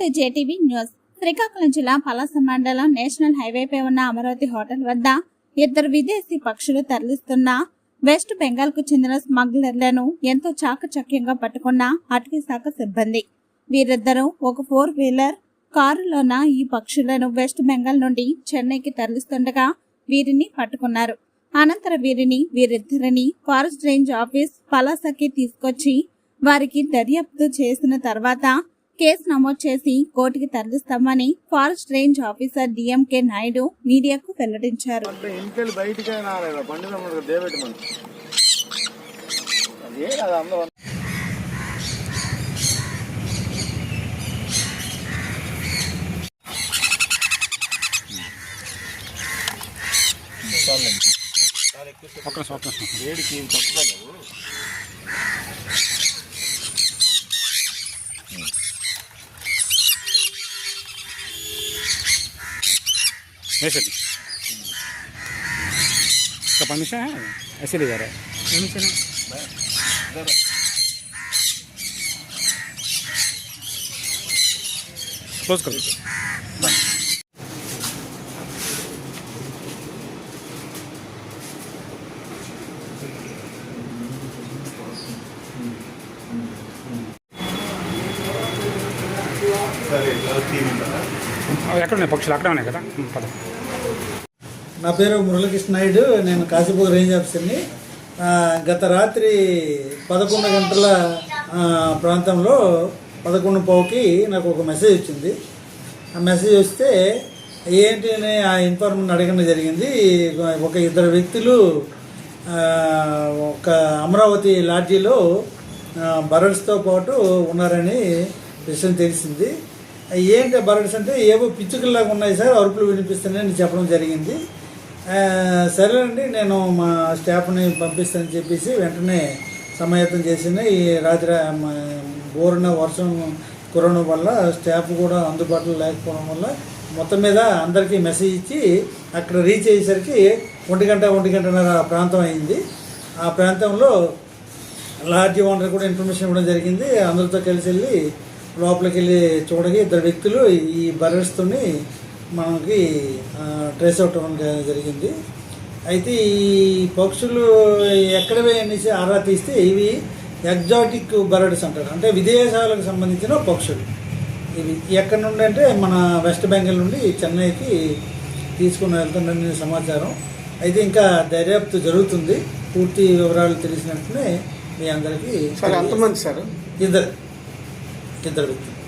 To JTV news. Srikakulam జిల్లా పలాస మండలం national హైవేపై ఉన్న అమరావతి హోటల్ వద్ద ఇద్దరు విదేశీ పక్షులు తరలిస్తున్న వెస్ట్ బెంగాల్కు చెందిన స్మగ్లర్లను ఎంతో చాకచక్యంగా పట్టుకున్న అటవీ శాఖ సిబ్బంది. వీరిద్దరూ ఒక ఫోర్ వీలర్ కారులోన ఈ పక్షులను వెస్ట్ బెంగాల్ నుండి చెన్నైకి తరలిస్తుండగా వీరిని పట్టుకున్నారు. అనంతరం వీరిని వీరిద్దరిని ఫారెస్ట్ రేంజ్ ఆఫీస్ పలాసకి తీసుకొచ్చి వారికి దర్యాప్తు చేసిన తర్వాత కేసు నమోదు చేసి కోర్టుకి తరలిస్తామని forest range officer DMK Naidu మీడియాకు వెల్లడించారు. అంటే ఇంటికెళ్ళి ये सर इसका परमिशन है? ऐसे ले जा रहा है। परमिशन है। क्लोज कर दो అవి ఎక్కడ ఉన్నాయి పక్షులు? అక్కడే ఉన్నాయి కదా? పద. నా పేరు మురళీకృష్ణ నాయుడు. నేను కాశీపూర్ రేంజ్ ఆఫీసర్ని. గత రాత్రి పదకొండు గంటల ప్రాంతంలో పదకొండు పావుకి నాకు ఒక మెసేజ్ వచ్చింది. ఆ మెసేజ్ వస్తే ఏంటి అని ఆ ఇన్ఫార్మర్ని అడగడం జరిగింది. ఒక ఇద్దరు వ్యక్తులు ఒక అమరావతి లాడ్జీలో బరడ్స్తో పాటు ఉన్నారని విషయం తెలిసింది. ఏంటి బర్డ్స్ అంటే ఏవో పిచ్చుకల్లాగా ఉన్నాయి సార్ అరుపులు వినిపిస్తున్నాయని చెప్పడం జరిగింది. సరేనండి నేను మా స్టాఫ్ని పంపిస్తానని చెప్పేసి వెంటనే సమాయత్తం చేసిన ఈ రాత్రి బోరున వర్షం కురవడం వల్ల స్టాఫ్ కూడా అందుబాటులో లేకపోవడం వల్ల మొత్తం మీద అందరికీ మెసేజ్ ఇచ్చి అక్కడ రీచ్ అయ్యేసరికి ఒంటి గంట ఒంటి గంటన్నర ప్రాంతం అయింది. ఆ ప్రాంతంలో లాడ్జీ ఓనర్ కూడా ఇన్ఫర్మేషన్ ఇవ్వడం జరిగింది. అందరితో కలిసి వెళ్ళి లోపలికి వెళ్ళి చూడగా ఇద్దరు వ్యక్తులు ఈ బర్రెస్తోని మనకి ట్రేస్ అవుట్ అవ్వడం జరిగింది. అయితే ఈ పక్షులు ఎక్కడవే అనేసి ఆరా తీస్తే ఇవి ఎగ్జాటిక్ బర్డ్స్ అంటారు. అంటే విదేశాలకు సంబంధించిన పక్షులు. ఇవి ఎక్కడి నుండి అంటే మన వెస్ట్ బెంగాల్ నుండి చెన్నైకి తీసుకుని వెళ్తుండని సమాచారం. అయితే ఇంకా దర్యాప్తు జరుగుతుంది. పూర్తి వివరాలు తెలిసినట్టునే మీ అందరికీ ఎంతమంది సార్? ఇద్దరు. ఇద్దరు వ్యక్తులు